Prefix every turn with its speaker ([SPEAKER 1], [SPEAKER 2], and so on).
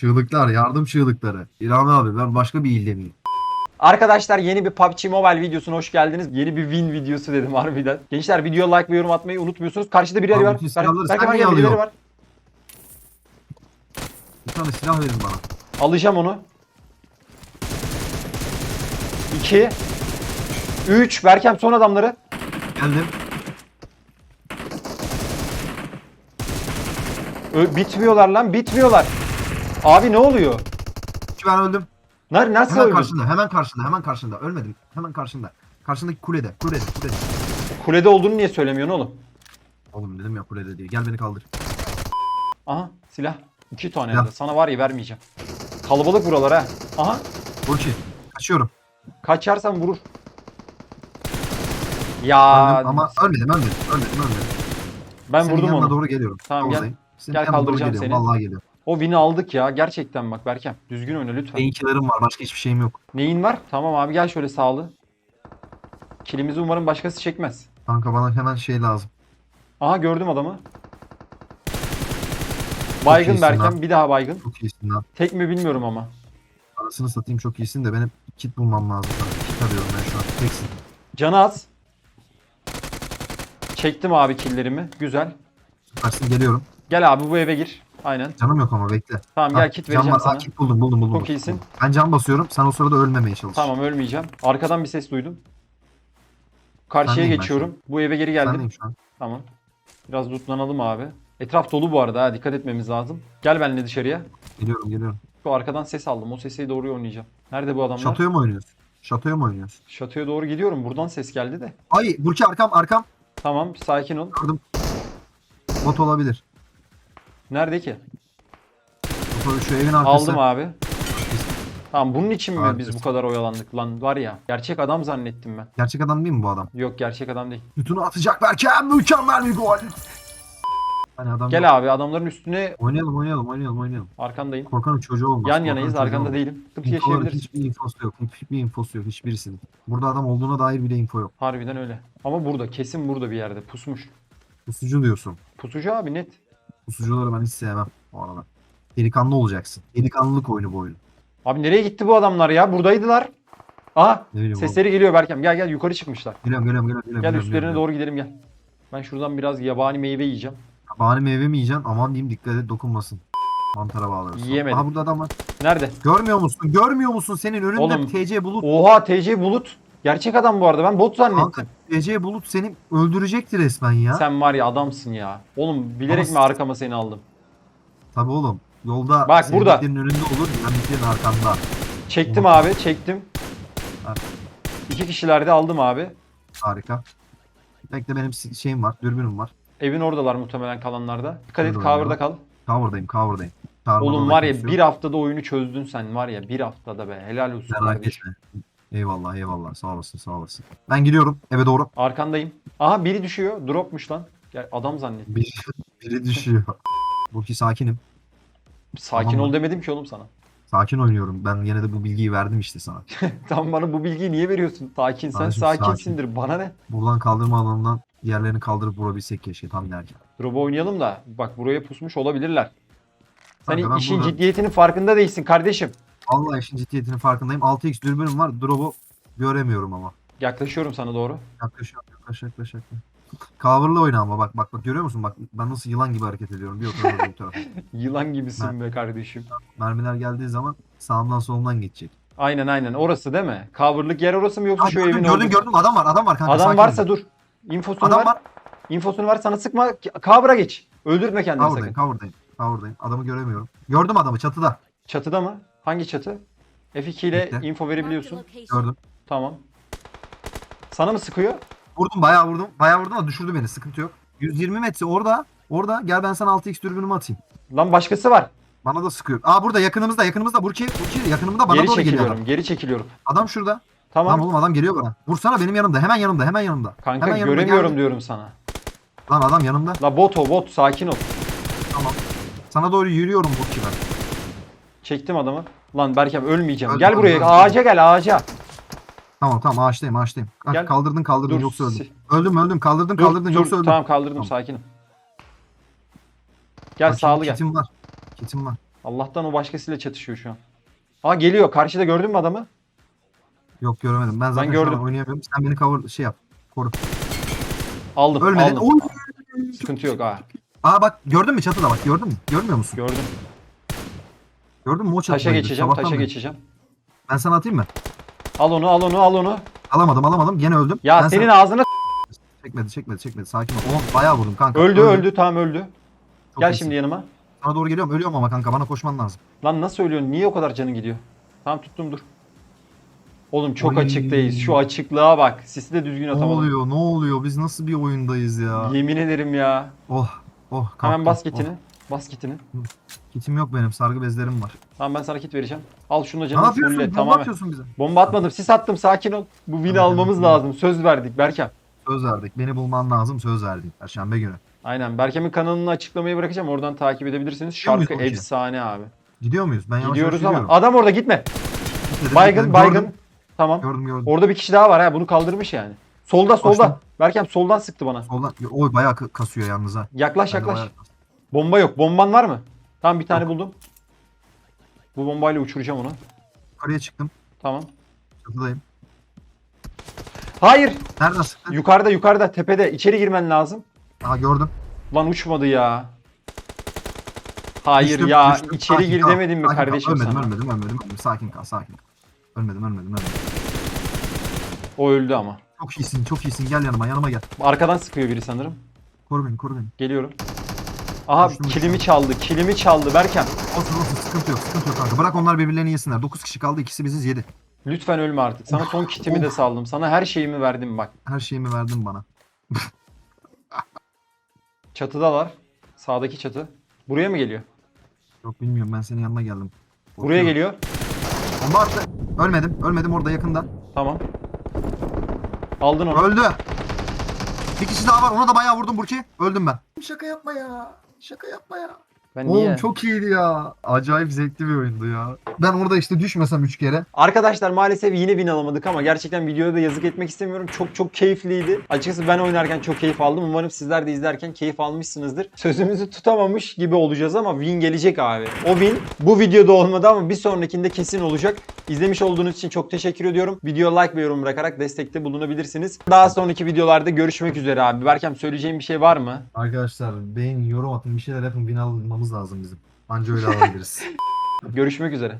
[SPEAKER 1] Çığlıklar, yardım çığlıkları. İlham abi ben başka bir ilde miyim?
[SPEAKER 2] Arkadaşlar yeni bir PUBG Mobile videosuna hoş geldiniz. Yeni bir win videosu dedim harbiden. Gençler videoya like ve yorum atmayı unutmuyorsunuz. Karşıda birileri
[SPEAKER 1] Abi
[SPEAKER 2] var.
[SPEAKER 1] bütün
[SPEAKER 2] Berk-
[SPEAKER 1] silahları
[SPEAKER 2] Berk
[SPEAKER 1] sen niye
[SPEAKER 2] gel, birileri
[SPEAKER 1] alıyorsun?
[SPEAKER 2] var.
[SPEAKER 1] Bir tane silah verin bana.
[SPEAKER 2] Alacağım onu. 2 3 Berkem son adamları.
[SPEAKER 1] Geldim.
[SPEAKER 2] Ö- bitmiyorlar lan bitmiyorlar. Abi ne oluyor?
[SPEAKER 1] Ben öldüm.
[SPEAKER 2] Ner nasıl
[SPEAKER 1] Hemen
[SPEAKER 2] öldün?
[SPEAKER 1] karşında, hemen karşında, hemen karşında. Ölmedim. Hemen karşında. Karşındaki kulede, kulede, kulede.
[SPEAKER 2] Kulede olduğunu niye söylemiyorsun oğlum?
[SPEAKER 1] Oğlum dedim ya kulede diye. Gel beni kaldır.
[SPEAKER 2] Aha silah. İki tane
[SPEAKER 1] Silah.
[SPEAKER 2] elde. Sana var ya vermeyeceğim. Kalabalık buralar ha. Aha.
[SPEAKER 1] Burki. Kaçıyorum.
[SPEAKER 2] Kaçarsan vurur. Ya
[SPEAKER 1] Öldüm ama ölmedim, ölmedim, ölmedim, ölmedim.
[SPEAKER 2] ben
[SPEAKER 1] Senin
[SPEAKER 2] vurdum onu.
[SPEAKER 1] doğru geliyorum.
[SPEAKER 2] Tamam, gel.
[SPEAKER 1] Oradayım. Senin
[SPEAKER 2] Gel
[SPEAKER 1] yanına doğru
[SPEAKER 2] kaldıracağım seni.
[SPEAKER 1] Vallahi geliyorum.
[SPEAKER 2] O win'i aldık ya. Gerçekten bak Berkem. Düzgün oyna lütfen.
[SPEAKER 1] Benimkilerim var. Başka hiçbir şeyim yok.
[SPEAKER 2] Neyin var? Tamam abi gel şöyle sağlı. Kilimizi umarım başkası çekmez.
[SPEAKER 1] Kanka bana hemen şey lazım.
[SPEAKER 2] Aha gördüm adamı. Baygın
[SPEAKER 1] iyisin
[SPEAKER 2] Berkem.
[SPEAKER 1] lan.
[SPEAKER 2] Bir daha baygın.
[SPEAKER 1] Çok iyisin lan.
[SPEAKER 2] Tek mi bilmiyorum ama.
[SPEAKER 1] Anasını satayım çok iyisin de benim kit bulmam lazım. Kit arıyorum ben şu an. Teksin.
[SPEAKER 2] Canı az. Çektim abi killerimi. Güzel.
[SPEAKER 1] Süpersin geliyorum.
[SPEAKER 2] Gel abi bu eve gir. Aynen.
[SPEAKER 1] Canım yok ama bekle.
[SPEAKER 2] Tamam gel kit vereceğim sana.
[SPEAKER 1] kit buldum buldum buldum.
[SPEAKER 2] Çok iyisin.
[SPEAKER 1] buldum. Ben can basıyorum. Sen o sırada ölmemeye çalış.
[SPEAKER 2] Tamam ölmeyeceğim. Arkadan bir ses duydum. Karşıya
[SPEAKER 1] Sendeyim ben
[SPEAKER 2] geçiyorum. Bu eve geri geldim.
[SPEAKER 1] Sendeyim şu an.
[SPEAKER 2] Tamam. Biraz lootlanalım abi. Etraf dolu bu arada ha dikkat etmemiz lazım. Gel benimle dışarıya.
[SPEAKER 1] Geliyorum geliyorum.
[SPEAKER 2] Şu arkadan ses aldım. O sesi doğru oynayacağım. Nerede bu adamlar?
[SPEAKER 1] Şatoya mı oynuyorsun? Şatoya mı oynuyorsun?
[SPEAKER 2] Şatoya doğru gidiyorum. Buradan ses geldi de.
[SPEAKER 1] Ay Burki arkam arkam.
[SPEAKER 2] Tamam sakin ol.
[SPEAKER 1] Gördüm. Bot olabilir.
[SPEAKER 2] Nerede ki?
[SPEAKER 1] Şu evin arkası.
[SPEAKER 2] Aldım abi. Tamam bunun için mi biz
[SPEAKER 1] Harikasın.
[SPEAKER 2] bu kadar oyalandık lan var ya. Gerçek adam zannettim ben.
[SPEAKER 1] Gerçek adam değil mi bu adam?
[SPEAKER 2] Yok gerçek adam değil.
[SPEAKER 1] Bütünü atacak Berkem. Mükemmel bir gol. Hani adam.
[SPEAKER 2] Gel abi adamların üstüne
[SPEAKER 1] Oynayalım oynayalım oynayalım oynayalım.
[SPEAKER 2] arkandayım.
[SPEAKER 1] Korkanın çocuğu olmaz.
[SPEAKER 2] Yan
[SPEAKER 1] Korkanın
[SPEAKER 2] yanayız
[SPEAKER 1] çocuğu
[SPEAKER 2] arkanda
[SPEAKER 1] olmaz.
[SPEAKER 2] değilim. Sıkıntı
[SPEAKER 1] İnfo olarak
[SPEAKER 2] yaşayabiliriz.
[SPEAKER 1] hiçbir infosu yok. Hiçbir infosu yok. Hiçbirisinin. Burada adam olduğuna dair bile info yok.
[SPEAKER 2] Harbiden öyle. Ama burada kesin burada bir yerde pusmuş.
[SPEAKER 1] Pusucu diyorsun.
[SPEAKER 2] Pusucu abi net.
[SPEAKER 1] Pusucuları ben hiç sevmem bu arada. Delikanlı olacaksın. Delikanlılık oyunu bu oyun.
[SPEAKER 2] Abi nereye gitti bu adamlar ya? Buradaydılar. Aha
[SPEAKER 1] Ne bileyim
[SPEAKER 2] sesleri geliyor Berkem. Gel gel yukarı çıkmışlar.
[SPEAKER 1] Geliyorum geliyorum geliyorum. geliyorum,
[SPEAKER 2] Gel
[SPEAKER 1] geliyorum,
[SPEAKER 2] üstlerine
[SPEAKER 1] geliyorum.
[SPEAKER 2] doğru gidelim gel. Ben şuradan biraz yabani meyve yiyeceğim.
[SPEAKER 1] Bahane meyve mi yiyeceksin? Aman diyeyim dikkat et dokunmasın. Mantara bağlıyorsun.
[SPEAKER 2] Yiyemedim.
[SPEAKER 1] Aha burada adam var.
[SPEAKER 2] Nerede?
[SPEAKER 1] Görmüyor musun? Görmüyor musun? Senin önünde
[SPEAKER 2] Oğlum.
[SPEAKER 1] TC Bulut.
[SPEAKER 2] Oha TC Bulut. Gerçek adam bu arada. Ben bot
[SPEAKER 1] Kanka
[SPEAKER 2] zannettim.
[SPEAKER 1] TC Bulut seni öldürecekti resmen ya.
[SPEAKER 2] Sen var ya adamsın ya. Oğlum bilerek
[SPEAKER 1] Ama-
[SPEAKER 2] mi arkama seni aldım?
[SPEAKER 1] Tabii oğlum. Yolda
[SPEAKER 2] Bak burada.
[SPEAKER 1] önünde olur, dinamiklerin arkanda.
[SPEAKER 2] Çektim abi çektim.
[SPEAKER 1] Ha.
[SPEAKER 2] İki kişilerde aldım abi.
[SPEAKER 1] Harika. Bekle benim si- şeyim var, dürbünüm var.
[SPEAKER 2] Evin oradalar muhtemelen kalanlarda. Dikkat et
[SPEAKER 1] Orada
[SPEAKER 2] cover'da kal.
[SPEAKER 1] Cover'dayım, cover'dayım. Çağırmadan
[SPEAKER 2] Oğlum var ya bir haftada oyunu çözdün sen var ya bir haftada be. Helal olsun
[SPEAKER 1] Merak
[SPEAKER 2] kardeşim.
[SPEAKER 1] etme. Eyvallah eyvallah sağ olasın sağ olasın. Ben gidiyorum eve doğru.
[SPEAKER 2] Arkandayım. Aha biri düşüyor. Dropmuş lan. Gel adam zannettim.
[SPEAKER 1] Biri, biri düşüyor. Burki sakinim.
[SPEAKER 2] Sakin
[SPEAKER 1] Tamam.
[SPEAKER 2] ol demedim ki oğlum sana.
[SPEAKER 1] Sakin oynuyorum. Ben yine de bu bilgiyi verdim işte sana.
[SPEAKER 2] Tam bana bu bilgiyi niye veriyorsun? Sakin sen
[SPEAKER 1] Kardeşim,
[SPEAKER 2] sakinsindir. Bana ne?
[SPEAKER 1] Buradan kaldırma alanından diğerlerini kaldırıp vurabilsek keşke tam inerken.
[SPEAKER 2] Drop'u oynayalım da bak buraya pusmuş olabilirler. Sen
[SPEAKER 1] Kanka ben
[SPEAKER 2] işin
[SPEAKER 1] burada-
[SPEAKER 2] ciddiyetinin farkında değilsin kardeşim.
[SPEAKER 1] Vallahi işin ciddiyetinin farkındayım. 6x dürbünüm var. Drop'u göremiyorum ama.
[SPEAKER 2] Yaklaşıyorum sana doğru.
[SPEAKER 1] Yaklaş yaklaş yaklaş yaklaş. Cover'lı oyna ama bak bak bak görüyor musun? Bak ben nasıl yılan gibi hareket ediyorum. Bir o tarafa bir tarafa.
[SPEAKER 2] Yılan gibisin be kardeşim.
[SPEAKER 1] Mermiler geldiği zaman sağımdan solumdan geçecek.
[SPEAKER 2] Aynen aynen orası değil mi? Cover'lık yer orası mı yoksa
[SPEAKER 1] Ha,
[SPEAKER 2] şu
[SPEAKER 1] gördüm
[SPEAKER 2] evin
[SPEAKER 1] gördüm
[SPEAKER 2] orada?
[SPEAKER 1] gördüm adam var adam var kanka.
[SPEAKER 2] Adam
[SPEAKER 1] sakin
[SPEAKER 2] varsa
[SPEAKER 1] ol.
[SPEAKER 2] dur. Infosunu
[SPEAKER 1] Adam
[SPEAKER 2] ver.
[SPEAKER 1] var.
[SPEAKER 2] Infosunu ver sana sıkma. Cover'a geç. Öldürtme kendini
[SPEAKER 1] Cover'dayım
[SPEAKER 2] sakın.
[SPEAKER 1] cover'dayım. Cover'dayım. Adamı göremiyorum. Gördüm adamı çatıda.
[SPEAKER 2] Çatıda mı? Hangi çatı? F2 ile info verebiliyorsun.
[SPEAKER 1] Gördüm.
[SPEAKER 2] Tamam. Sana mı sıkıyor?
[SPEAKER 1] Vurdum bayağı vurdum. Bayağı vurdum ama düşürdü beni. Sıkıntı yok. 120 metre orada. Orada gel ben sana 6x dürbünümü atayım.
[SPEAKER 2] Lan başkası var.
[SPEAKER 1] Bana da sıkıyor. Aa burada yakınımızda yakınımızda Burki. Burki yakınımda bana
[SPEAKER 2] geri
[SPEAKER 1] doğru geliyor
[SPEAKER 2] çekiliyorum.
[SPEAKER 1] adam.
[SPEAKER 2] Geri çekiliyorum.
[SPEAKER 1] Adam şurada.
[SPEAKER 2] Tamam.
[SPEAKER 1] Lan oğlum adam geliyor bana. Vursana benim yanımda. Hemen yanımda. Hemen yanımda.
[SPEAKER 2] Kanka
[SPEAKER 1] hemen yanımda
[SPEAKER 2] göremiyorum
[SPEAKER 1] geldi.
[SPEAKER 2] diyorum sana.
[SPEAKER 1] Lan adam yanımda.
[SPEAKER 2] La bot o bot sakin ol.
[SPEAKER 1] Tamam. Sana doğru yürüyorum Burki ben.
[SPEAKER 2] Çektim adamı. Lan Berkem ölmeyeceğim.
[SPEAKER 1] Öldüm,
[SPEAKER 2] gel buraya
[SPEAKER 1] öldüm.
[SPEAKER 2] ağaca gel ağaca.
[SPEAKER 1] Tamam tamam ağaçtayım ağaçtayım.
[SPEAKER 2] Gel.
[SPEAKER 1] Kaldırdın kaldırdın
[SPEAKER 2] Dur,
[SPEAKER 1] yoksa öldüm.
[SPEAKER 2] si-
[SPEAKER 1] Öldüm öldüm kaldırdın
[SPEAKER 2] Dur,
[SPEAKER 1] kaldırdın
[SPEAKER 2] dur,
[SPEAKER 1] yoksa öldüm.
[SPEAKER 2] Tamam kaldırdım
[SPEAKER 1] Tamam.
[SPEAKER 2] sakinim. Gel
[SPEAKER 1] Bak,
[SPEAKER 2] sağlı gel.
[SPEAKER 1] Kitim var. Kitim var.
[SPEAKER 2] Allah'tan o başkasıyla çatışıyor şu an. Aa geliyor. Karşıda gördün mü adamı?
[SPEAKER 1] Yok göremedim. Ben zaten şu
[SPEAKER 2] gördüm.
[SPEAKER 1] an oynayamıyorum. Sen beni cover şey yap. Koru.
[SPEAKER 2] Aldım.
[SPEAKER 1] Ölmedin.
[SPEAKER 2] aldım.
[SPEAKER 1] Oy!
[SPEAKER 2] Sıkıntı yok ha.
[SPEAKER 1] Aa bak gördün mü çatıda bak gördün mü? Görmüyor musun?
[SPEAKER 2] Gördüm.
[SPEAKER 1] Gördün mü çatıdaydı.
[SPEAKER 2] Taşa geçeceğim.
[SPEAKER 1] Sabahtan
[SPEAKER 2] Taşa
[SPEAKER 1] beri.
[SPEAKER 2] geçeceğim.
[SPEAKER 1] Ben sana atayım mı?
[SPEAKER 2] Al onu al onu al onu.
[SPEAKER 1] Alamadım alamadım. Gene öldüm.
[SPEAKER 2] Ya
[SPEAKER 1] ben
[SPEAKER 2] senin
[SPEAKER 1] sana...
[SPEAKER 2] ağzına
[SPEAKER 1] Çekmedi çekmedi çekmedi. Sakin ol. Oğlum bayağı vurdum kanka.
[SPEAKER 2] öldü
[SPEAKER 1] Öldüm.
[SPEAKER 2] öldü tamam öldü.
[SPEAKER 1] Çok
[SPEAKER 2] Gel
[SPEAKER 1] iyisin.
[SPEAKER 2] şimdi yanıma.
[SPEAKER 1] Sana doğru geliyorum. Ölüyorum ama kanka bana koşman lazım.
[SPEAKER 2] Lan nasıl ölüyorsun? Niye o kadar canın gidiyor? Tamam tuttum dur. Oğlum çok
[SPEAKER 1] Oy.
[SPEAKER 2] açıktayız. Şu açıklığa bak. Sisi de düzgün
[SPEAKER 1] Ne
[SPEAKER 2] atamadım.
[SPEAKER 1] oluyor ne oluyor? Biz nasıl bir oyundayız ya?
[SPEAKER 2] Yemin ederim ya.
[SPEAKER 1] Oh oh kalktım.
[SPEAKER 2] Hemen bas
[SPEAKER 1] Oh.
[SPEAKER 2] kitini. Bas kitini.
[SPEAKER 1] Kitim yok benim. Sargı bezlerim var.
[SPEAKER 2] Tamam ben sana kit vereceğim. Al şunu da
[SPEAKER 1] Ne
[SPEAKER 2] canını
[SPEAKER 1] yapıyorsun? Bomba
[SPEAKER 2] tamamen.
[SPEAKER 1] atıyorsun bize.
[SPEAKER 2] Bomba atmadım. Sis attım. Sakin ol. Bu win'i
[SPEAKER 1] Tamam,
[SPEAKER 2] almamız
[SPEAKER 1] tamam.
[SPEAKER 2] lazım. Söz verdik Berkem.
[SPEAKER 1] Söz verdik. Beni bulman lazım. Söz verdik. Perşembe günü.
[SPEAKER 2] Aynen. Berkem'in kanalını açıklamayı bırakacağım. Oradan takip edebilirsiniz.
[SPEAKER 1] Gidiyor muyuz
[SPEAKER 2] Şarkı
[SPEAKER 1] oraya?
[SPEAKER 2] efsane abi.
[SPEAKER 1] Gidiyor muyuz? Ben yavaş
[SPEAKER 2] Gidiyoruz ama. Adam orada gitme.
[SPEAKER 1] Gitmedim,
[SPEAKER 2] Baygın
[SPEAKER 1] gitmedim.
[SPEAKER 2] baygın.
[SPEAKER 1] Gördüm,
[SPEAKER 2] Tamam.
[SPEAKER 1] gördüm gördüm.
[SPEAKER 2] Orada bir kişi daha var ha. Bunu kaldırmış yani. Solda solda.
[SPEAKER 1] Koştum.
[SPEAKER 2] Berkem soldan sıktı bana.
[SPEAKER 1] Soldan. Oy bayağı ka- kasıyor yalnız ha.
[SPEAKER 2] Yaklaş
[SPEAKER 1] Ben
[SPEAKER 2] yaklaş. Bomba yok. Bomban var mı? Tamam bir tane buldum. Bu bombayla uçuracağım onu.
[SPEAKER 1] Yukarıya çıktım.
[SPEAKER 2] Tamam.
[SPEAKER 1] Çatıdayım.
[SPEAKER 2] Hayır.
[SPEAKER 1] Nereden sıktın?
[SPEAKER 2] Yukarıda yukarıda tepede. İçeri girmen lazım.
[SPEAKER 1] Aha gördüm.
[SPEAKER 2] Lan uçmadı ya. Hayır
[SPEAKER 1] Düştüm,
[SPEAKER 2] ya.
[SPEAKER 1] düştüm.
[SPEAKER 2] içeri
[SPEAKER 1] Sakin
[SPEAKER 2] gir
[SPEAKER 1] kal,
[SPEAKER 2] demedim mi
[SPEAKER 1] sakin kal.
[SPEAKER 2] kardeşim
[SPEAKER 1] ölmedim,
[SPEAKER 2] sana?
[SPEAKER 1] Ölmedim ölmedim ölmedim. Sakin kal sakin kal. Ölmedim ölmedim ölmedim.
[SPEAKER 2] O öldü ama.
[SPEAKER 1] Çok iyisin çok iyisin. Gel yanıma yanıma gel.
[SPEAKER 2] Arkadan sıkıyor biri sanırım.
[SPEAKER 1] Koru beni koru beni.
[SPEAKER 2] Geliyorum. Aha
[SPEAKER 1] Düştüm,
[SPEAKER 2] kilimi
[SPEAKER 1] düştüm.
[SPEAKER 2] çaldı. Kilimi çaldı Berkem.
[SPEAKER 1] Olsun olsun sıkıntı yok sıkıntı yok kanka. Bırak onlar birbirlerini yesinler. 9 kişi kaldı ikisi biziz 7.
[SPEAKER 2] Lütfen ölme artık. Sana son kitimi de saldım. Sana her şeyimi verdim bak.
[SPEAKER 1] Her şeyimi verdin bana.
[SPEAKER 2] Çatıdalar. Sağdaki çatı. Buraya mı geliyor?
[SPEAKER 1] Yok bilmiyorum ben senin yanına geldim.
[SPEAKER 2] Buraya
[SPEAKER 1] Korkuyorum.
[SPEAKER 2] geliyor.
[SPEAKER 1] Bomba attı. Ölmedim. Ölmedim orada yakında.
[SPEAKER 2] Tamam. Aldın onu.
[SPEAKER 1] Öldü. Bir kişi daha var. Ona da bayağı vurdum Burki. Öldüm ben. Şaka yapma ya. Şaka yapma ya.
[SPEAKER 2] Ben
[SPEAKER 1] Oğlum
[SPEAKER 2] niye?
[SPEAKER 1] çok iyiydi ya. Acayip zevkli bir oyundu ya. Ben orada işte düşmesem 3 kere.
[SPEAKER 2] Arkadaşlar maalesef yine win alamadık ama gerçekten videoya da yazık etmek istemiyorum. Çok çok keyifliydi. Açıkçası ben oynarken çok keyif aldım. Umarım sizler de izlerken keyif almışsınızdır. Sözümüzü tutamamış gibi olacağız ama win gelecek abi. O win bu videoda olmadı ama bir sonrakinde kesin olacak. İzlemiş olduğunuz için çok teşekkür ediyorum. Videoya like ve yorum bırakarak destekte bulunabilirsiniz. Daha sonraki videolarda görüşmek üzere abi. Berkem söyleyeceğim bir şey var mı?
[SPEAKER 1] Arkadaşlar beğenin, yorum atın, bir şeyler yapın. Bin almamız lazım bizim. Anca öyle alabiliriz.
[SPEAKER 2] Görüşmek üzere.